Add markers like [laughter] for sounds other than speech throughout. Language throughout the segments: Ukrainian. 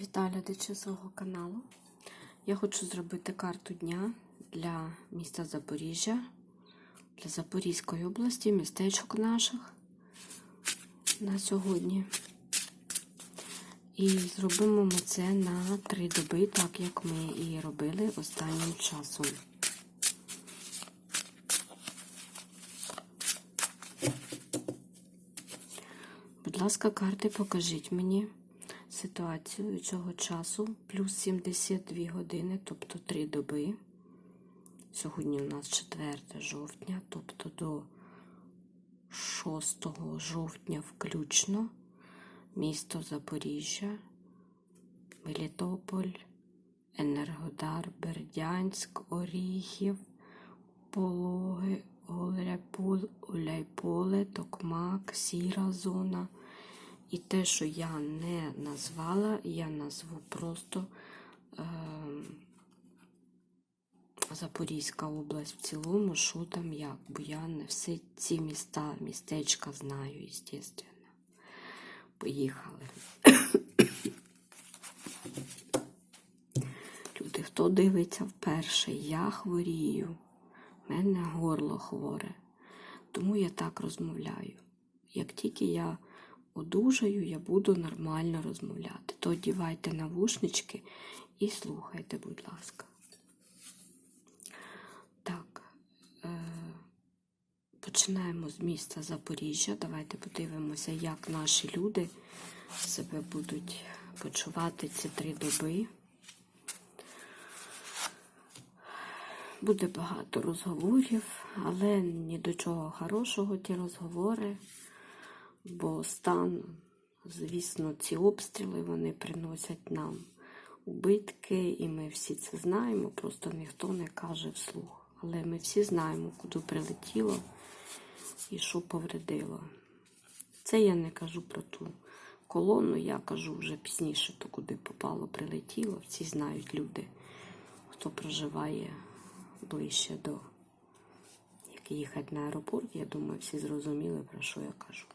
Вітаю глядачі свого каналу. Я хочу зробити карту дня для міста Запоріжжя, для Запорізької області, містечок наших на сьогодні. І зробимо ми це на три доби, так як ми і робили останнім часом. Будь ласка, карти, покажіть мені ситуацію цього часу. Плюс 72 години, тобто 3 доби. Сьогодні у нас 4 жовтня, тобто до 6 жовтня включно. Місто Запоріжжя, Мелітополь, Енергодар, Бердянськ, Оріхів, Пологи, Оляйполе, Токмак, Сіра зона. І те, що я не назвала, я назву просто е, Запорізька область в цілому, що там як, бо я не всі ці міста, містечка знаю, звісно. Поїхали. Люди, хто дивиться вперше, я хворію, в мене горло хворе, тому я так розмовляю. Як тільки я одужаю, я буду нормально розмовляти. То одівайте навушнички і слухайте, будь ласка. Так, е, починаємо з міста Запоріжжя. Давайте подивимося, як наші люди себе будуть почувати ці три доби. Буде багато розговорів, але ні до чого хорошого ті розговори бо стан, звісно, ці обстріли вони приносять нам убитки, і ми всі це знаємо, просто ніхто не каже вслух. Але ми всі знаємо, куди прилетіло і що повредило. Це я не кажу про ту колону, я кажу вже пізніше, то куди попало, прилетіло. Всі знають люди, хто проживає ближче до як їхати на аеропорт. Я думаю, всі зрозуміли, про що я кажу.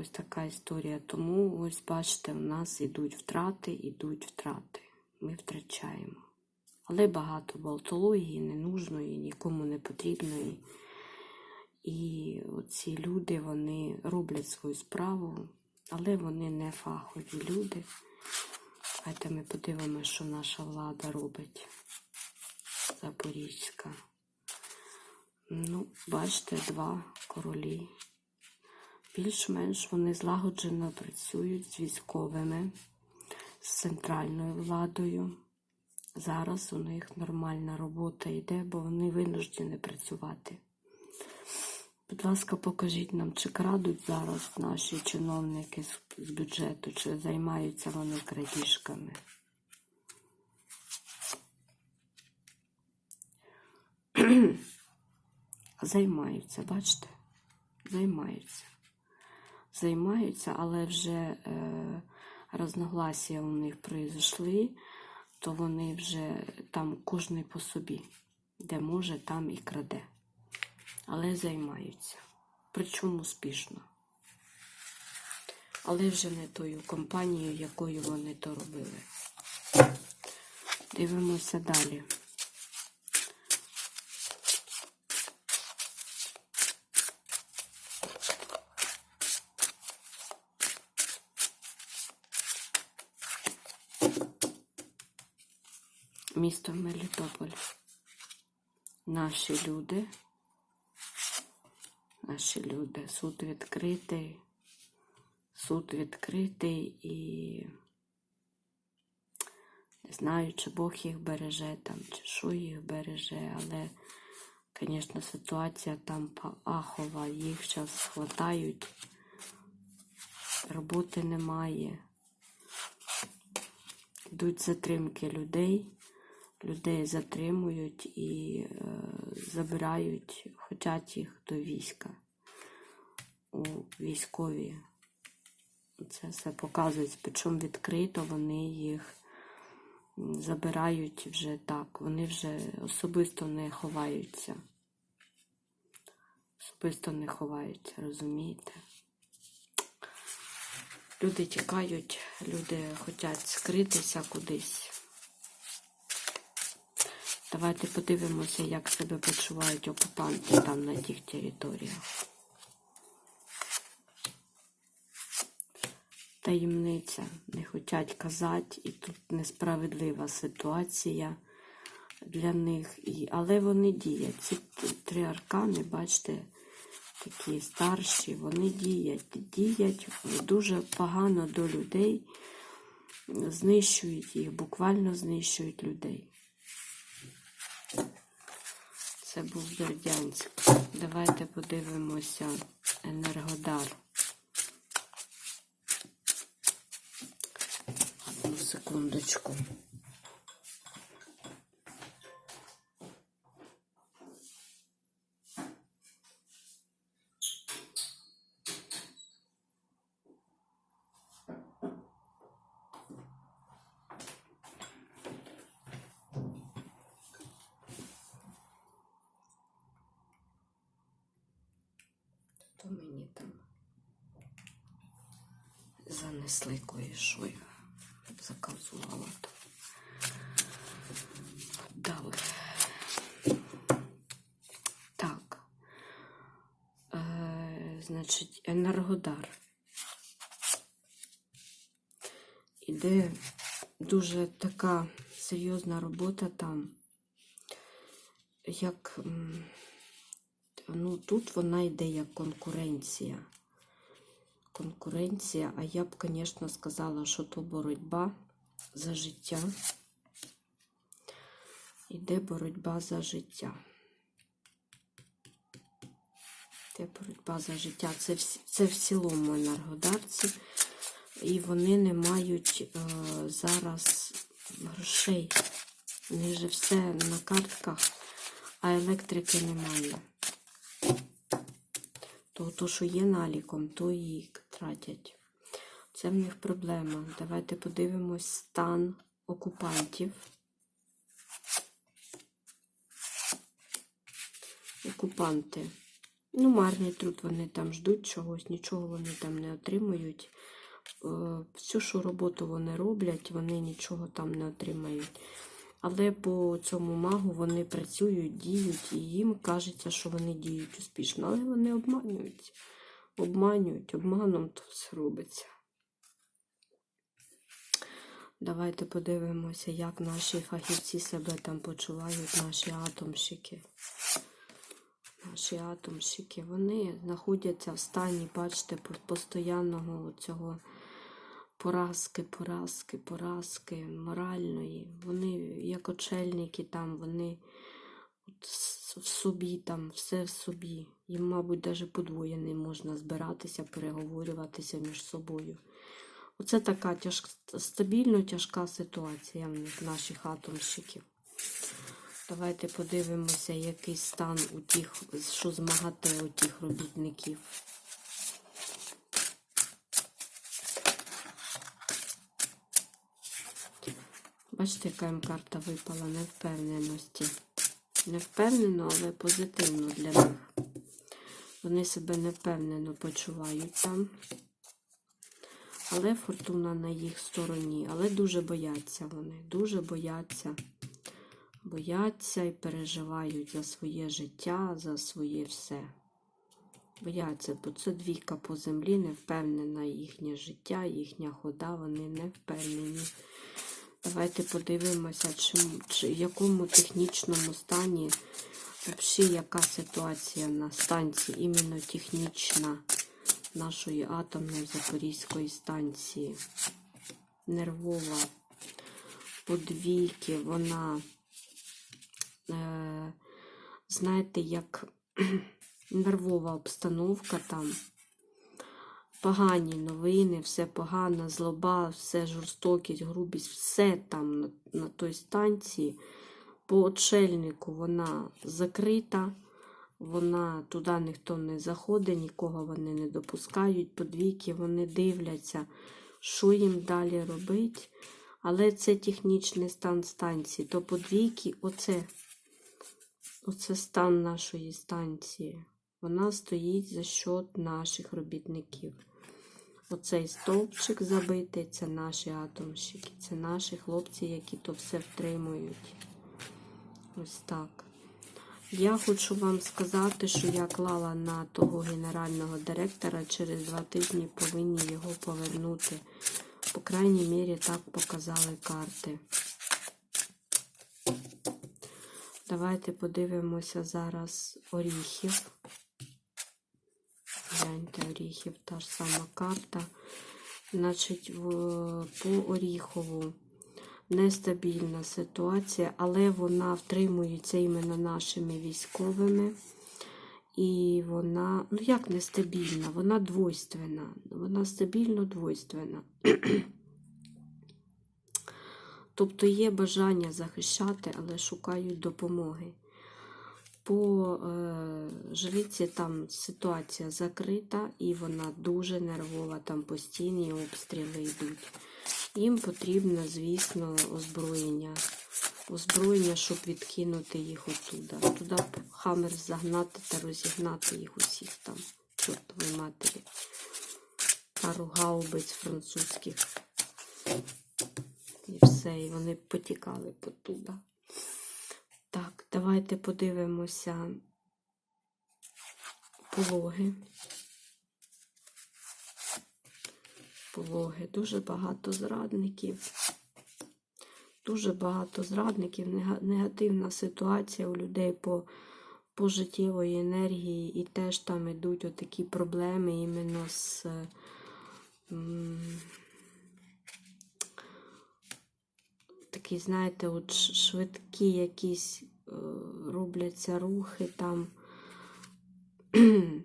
Ось така історія. Тому, ось, бачите, у нас ідуть втрати, ідуть втрати. Ми втрачаємо. Але багато болтології, ненужної, нікому не потрібної. І оці люди вони роблять свою справу, але вони не фахові люди. Давайте ми подивимося, що наша влада робить. Запорізька. Ну, бачите, два королі більш-менш вони злагоджено працюють з військовими, з центральною владою. Зараз у них нормальна робота йде, бо вони винуждені працювати. Будь ласка, покажіть нам, чи крадуть зараз наші чиновники з бюджету, чи займаються вони крадіжками. [clears throat] Займаються, бачите? Займаються займаються, але вже е, розногласія у них пройшли, то вони вже там кожний по собі, де може, там і краде. Але займаються. Причому успішно. Але вже не тою компанією, якою вони то робили. Дивимося далі. Місто Мелітополь. Наші люди, наші люди, суд відкритий, суд відкритий і не знаю, чи Бог їх береже там, чи що їх береже, але, звісно, ситуація там ахова, їх зараз хватають, роботи немає. Йдуть затримки людей людей затримують і е, забирають, хочуть їх до війська. У військові. Це все показують, причому відкрито вони їх забирають вже так, вони вже особисто не ховаються. Особисто не ховаються, розумієте? Люди тікають, люди хочуть скритися кудись. Давайте подивимося, як себе почувають окупанти там на тих територіях. Таємниця. Не хочуть казати, і тут несправедлива ситуація для них. І, але вони діють. Ці три аркани, бачите, такі старші, вони діють. Діють дуже погано до людей, знищують їх, буквально знищують людей. Це був Бердянськ. Давайте подивимося Енергодар. Одну секундочку. То мені там занесли кое-що я заказувала там. Так. Е, значить, Енергодар. Іде дуже така серйозна робота там. Як ну, тут вона йде як конкуренція. Конкуренція, а я б, звісно, сказала, що то боротьба за життя. Іде боротьба за життя. Іде боротьба за життя. Це це в цілому енергодарці. І вони не мають е, зараз грошей. У них же все на картках, а електрики немає. То, то, що є наліком, то і тратять. Це в них проблема. Давайте подивимось стан окупантів. Окупанти. Ну, марний труд вони там ждуть чогось, нічого вони там не отримують. Е, Всю, що роботу вони роблять, вони нічого там не отримають. Але по цьому магу вони працюють, діють, і їм кажеться, що вони діють успішно. Але вони обманюють. Обманюють, обманом то все робиться. Давайте подивимося, як наші фахівці себе там почувають, наші атомщики. Наші атомщики, вони знаходяться в стані, бачите, постійного цього поразки, поразки, поразки моральної. Вони, як очельники, там, вони в собі, там, все в собі. Їм, мабуть, навіть подвоє не можна збиратися, переговорюватися між собою. Оце така тяж... стабільно тяжка ситуація в наших атомщиків. Давайте подивимося, який стан у тих, що змагате у тих робітників. Бачите, яка їм карта випала невпевненості. Невпевнено, але позитивно для них. Вони себе невпевнено почувають там. Але фортуна на їх стороні. Але дуже бояться вони. Дуже бояться. Бояться і переживають за своє життя, за своє все. Бояться, бо це двійка по землі, не впевнена їхнє життя, їхня хода, вони не впевнені. Давайте подивимося, чи, чи, в якому технічному стані, взагалі, яка ситуація на станції, іменно технічна нашої атомної Запорізької станції. Нервова, подвійки, вона, е, знаєте, як [clears throat] нервова обстановка там. Погані новини, все погано, злоба, все жорстокість, грубість, все там на, на той станції. По отшельнику вона закрита, вона туди ніхто не заходить, нікого вони не допускають. Подвійки вони дивляться, що їм далі робити. Але це технічний стан станції. То подвійки, оце, оце стан нашої станції. Вона стоїть за счет наших робітників. Оцей стовпчик забитий, це наші атомщики, це наші хлопці, які то все втримують. Ось так. Я хочу вам сказати, що я клала на того генерального директора, через два тижні повинні його повернути. По крайній мірі, так показали карти. Давайте подивимося зараз оріхів. Гляньте, оріхів, та ж сама карта. Значить, по Оріхову нестабільна ситуація, але вона втримується іменно нашими військовими. І вона, ну як нестабільна, вона двойственна. Вона стабільно двойственна. [clears throat] Тобто є бажання захищати, але шукають допомоги. По е, жриці там ситуація закрита і вона дуже нервова, там постійні обстріли йдуть. Їм потрібно, звісно, озброєння. Озброєння, щоб відкинути їх оттуда. Туди хамер загнати та розігнати їх усіх там, чортової матері. Пару гаубиць французьких. І все, і вони потікали потуда. Так, давайте подивимося пологи. Пологи. Дуже багато зрадників. Дуже багато зрадників. Негативна ситуація у людей по, по життєвої енергії. І теж там йдуть отакі проблеми іменно з. такі, знаєте, от швидкі якісь е, робляться рухи там. [clears throat]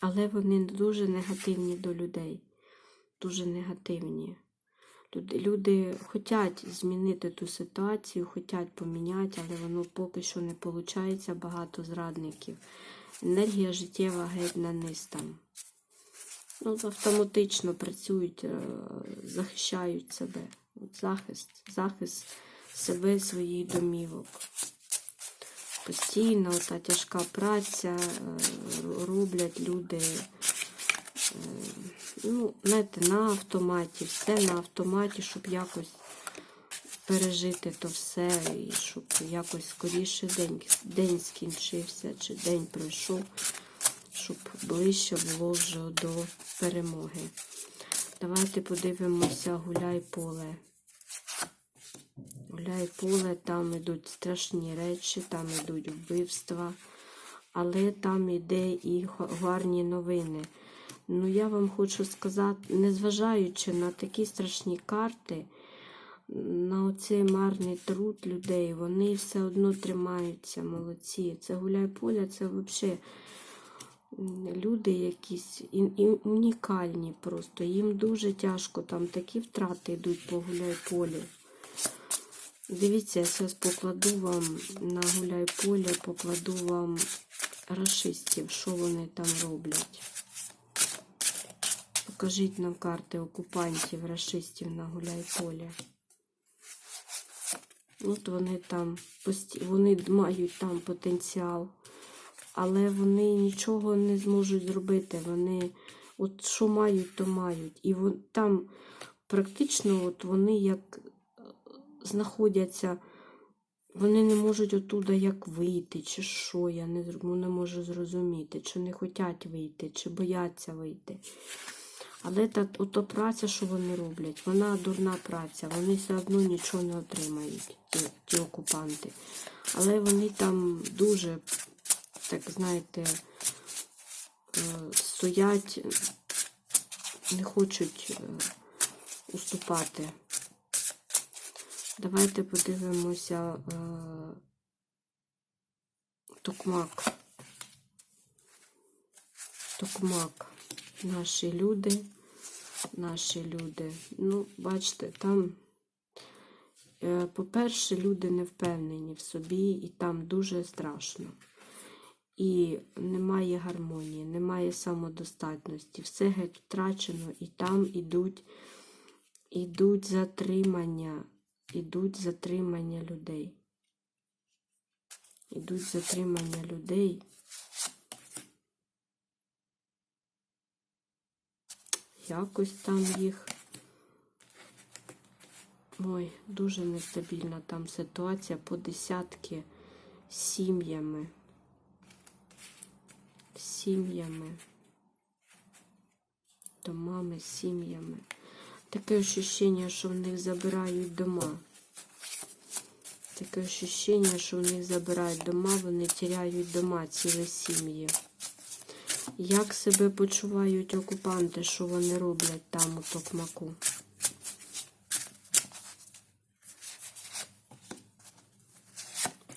Але вони дуже негативні до людей. Дуже негативні. Люди, люди хочуть змінити ту ситуацію, хочуть поміняти, але воно поки що не виходить. Багато зрадників. Енергія життєва геть на низ там. Ну, автоматично працюють, е, захищають себе. От захист, захист себе, своїх домівок. Постійно та тяжка праця е, роблять люди. Ну, знаєте, на автоматі, все на автоматі, щоб якось пережити то все, і щоб якось скоріше день, день скінчився, чи день пройшов, щоб ближче було вже до перемоги. Давайте подивимося гуляй поле. Гуляй поле, там йдуть страшні речі, там йдуть вбивства, але там іде і гарні новини. Ну, я вам хочу сказати, незважаючи на такі страшні карти, на оцей марний труд людей, вони все одно тримаються, молодці. Це гуляй поля, це взагалі люди якісь унікальні просто. Їм дуже тяжко, там такі втрати йдуть по гуляй полі. Дивіться, я зараз покладу вам на гуляй поле, покладу вам расистів, що вони там роблять. Покажіть нам карти окупантів, расистів на гуляй полі. От вони там вони мають там потенціал, але вони нічого не зможуть зробити. Вони от що мають, то мають. І вон, там практично от вони як е, знаходяться, вони не можуть оттуда як вийти, чи що, я не, не можу зрозуміти, чи не хочуть вийти, чи бояться вийти. Але та ото праця, що вони роблять, вона дурна праця, вони все одно нічого не отримають, ті, ті окупанти. Але вони там дуже, так знаєте, е, стоять, не хочуть е, уступати. Давайте подивимося е, Токмак. Токмак. Наші люди. Наші люди. Ну, бачите, там, е, по-перше, люди не впевнені в собі, і там дуже страшно. І немає гармонії, немає самодостатності. Все геть втрачено, і там ідуть, ідуть затримання, ідуть затримання людей. Ідуть затримання людей. Якось там їх. Ой, дуже нестабільна там ситуація по десятки сім'ями. Сім'ями. Домами, сім'ями. Таке ощущення, що в них забирають дома. Таке ощущення, що в них забирають дома, вони тіряють дома, цілі сім'ї. Як себе почувають окупанти, що вони роблять там у Токмаку?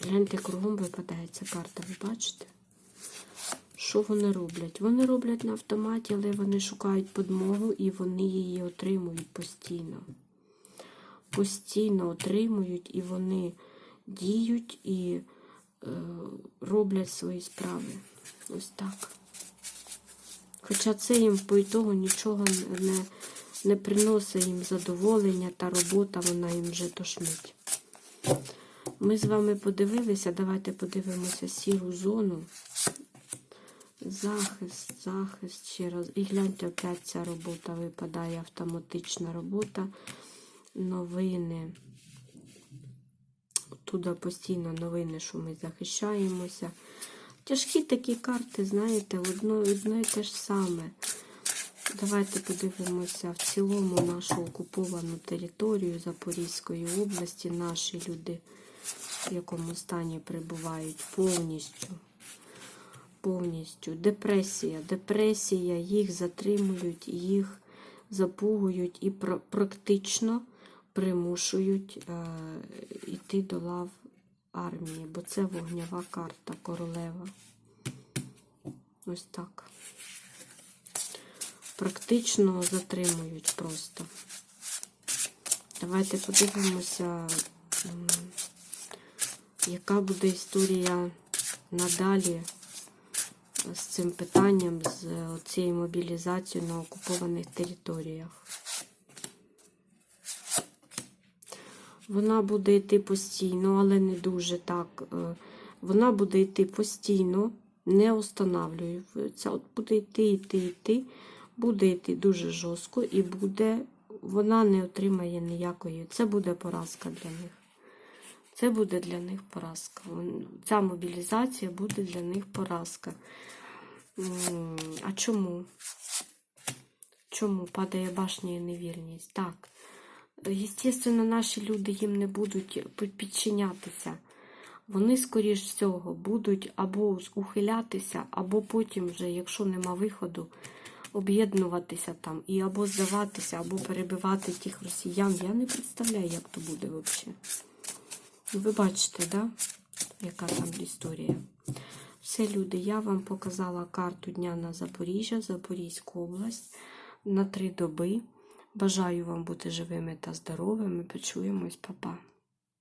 Гляньте, кругом випадає ця карта, ви бачите? Що вони роблять? Вони роблять на автоматі, але вони шукають подмогу і вони її отримують постійно. Постійно отримують і вони діють і е, роблять свої справи. Ось так. Хоча це їм по ітогу нічого не, не приносить їм задоволення та робота, вона їм вже тошнить. Ми з вами подивилися, давайте подивимося сіру зону. Захист, захист ще раз. І гляньте, опять ця робота випадає, автоматична робота. Новини. Туди постійно новини, що ми захищаємося. Тяжкі такі карти, знаєте, одно, одно і те ж саме. Давайте подивимося в цілому нашу окуповану територію Запорізької області. Наші люди в якому стані перебувають повністю. Повністю. Депресія. Депресія, їх затримують, їх запугують і практично примушують е, йти до лав армії, бо це вогнява карта королева. Ось так. Практично затримують просто. Давайте подивимося, яка буде історія надалі з цим питанням, з цією мобілізацією на окупованих територіях. Вона буде йти постійно, але не дуже так. е, Вона буде йти постійно, не останавлюється. От буде йти, йти, йти, буде йти дуже жорстко і буде, вона не отримає ніякої. Це буде поразка для них. Це буде для них поразка. Ця мобілізація буде для них поразка. А чому? Чому падає башня і невірність? Так. Єстественно, наші люди їм не будуть підчинятися. Вони, скоріш всього, будуть або ухилятися, або потім, вже, якщо нема виходу, об'єднуватися там і або здаватися, або перебивати тих росіян. Я не представляю, як то буде взагалі. Ви бачите, да? яка там історія. Все, люди, я вам показала карту дня на Запоріжжя, Запорізьку область на три доби. Бажаю вам бути живими та здоровими. Почуємось, Па-па.